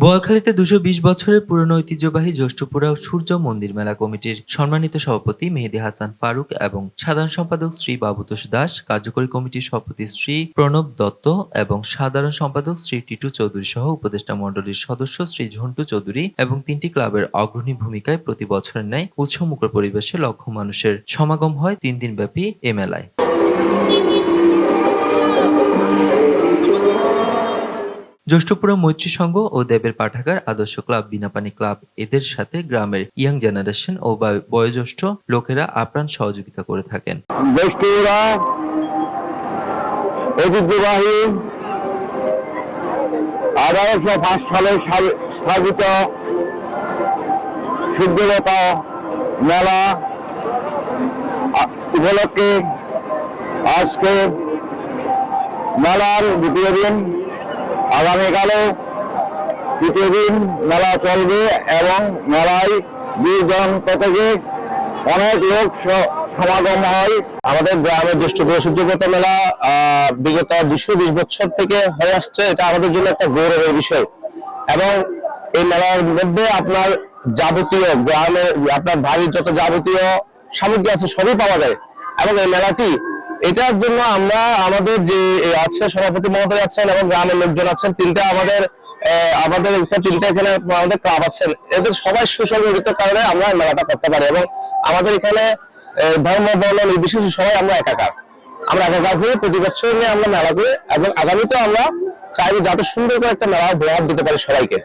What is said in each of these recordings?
বোয়ালখালীতে দুশো বিশ বছরের পুরনো ঐতিহ্যবাহী জ্যৈষ্ঠপুরা সূর্য মন্দির মেলা কমিটির সম্মানিত সভাপতি মেহেদি হাসান ফারুক এবং সাধারণ সম্পাদক শ্রী বাবুতোষ দাস, কার্যকরী কমিটির সভাপতি শ্রী প্রণব দত্ত এবং সাধারণ সম্পাদক শ্রী টিটু চৌধুরী সহ উপদেষ্টা মণ্ডলীর সদস্য শ্রী ঝন্টু চৌধুরী এবং তিনটি ক্লাবের অগ্রণী ভূমিকায় প্রতি বছরের ন্যায় উৎসবমুখর পরিবেশে লক্ষ মানুষের সমাগম হয় তিন দিনব্যাপী এ মেলায়। জ্যৈষ্ঠপুরা মৈত্রী সংঘ ও দেবের পাঠাগার আদর্শ ক্লাব বিনাপানি ক্লাব এদের সাথে গ্রামের ইয়াং জেনারেশন ও বয়োজ্যেষ্ঠ লোকেরা আপ্রাণ সহযোগিতা করে থাকেন। জ্যেষ্ঠরা ঐতিহ্যবাহী আঠারোশো পাঁচ সালে স্থাপিত সূর্যলতা মেলা উপলক্ষে আজকে মেলার দ্বিতীয় দিন। আগামীকালও তৃতীয় দিন মেলা চলবে এবং মেলায় দূর দূরান্ত থেকে অনেক লোক সমাগম হয়। আমাদের গ্রামের জ্যেষ্ঠ সূর্যব্রত মেলা বিগত দুশো বিশ বছর থেকে হয়ে আসছে। এটা আমাদের জন্য একটা গৌরবের বিষয়। এবং এই মেলার মধ্যে আপনার যাবতীয় গ্রামে, আপনার বাড়ির যত যাবতীয় সামগ্রী আছে, সবই পাওয়া যায়। এবং এই মেলাটি এটার জন্য আমরা আমাদের যে আছে সভাপতি মহোদয় আছেন এবং গ্রামের লোকজন আছেন, তিনটা আমাদের আমাদের তিনটা এখানে আমাদের ক্লাব আছেন। এদের সবাই সুসংগঠিত কারণে আমরা মেলাটা করতে পারি এবং আমাদের এখানে ধর্ম, বর্ণ, নির্বিশেষে সবাই আমরা একাকার। আমরা একাকার হয়ে প্রতি বছর নিয়ে আমরা মেলা করি এবং আগামীতে আমরা চাইব যাতে সুন্দর করে একটা মেলা উপহার দিতে পারি সবাইকে।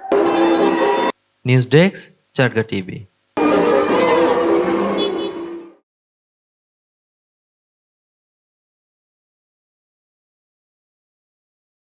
নিউজ ডেস্ক চারগা টিভি।